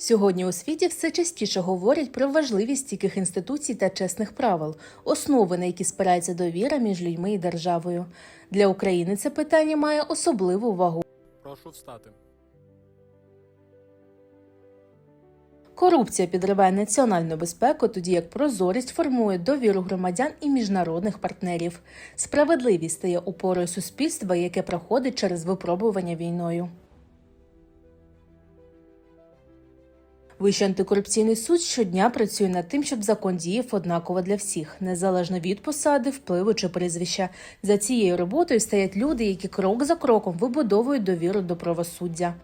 Сьогодні у світі все частіше говорять про важливість стійких інституцій та чесних правил, основи, на які спирається довіра між людьми і державою. Для України це питання має особливу вагу. Прошу встати. Корупція підриває національну безпеку, тоді як прозорість формує довіру громадян і міжнародних партнерів. Справедливість стає опорою суспільства, яке проходить через випробування війною. Вищий антикорупційний суд щодня працює над тим, щоб закон діяв однаково для всіх, незалежно від посади, впливу чи прізвища. За цією роботою стоять люди, які крок за кроком вибудовують довіру до правосуддя.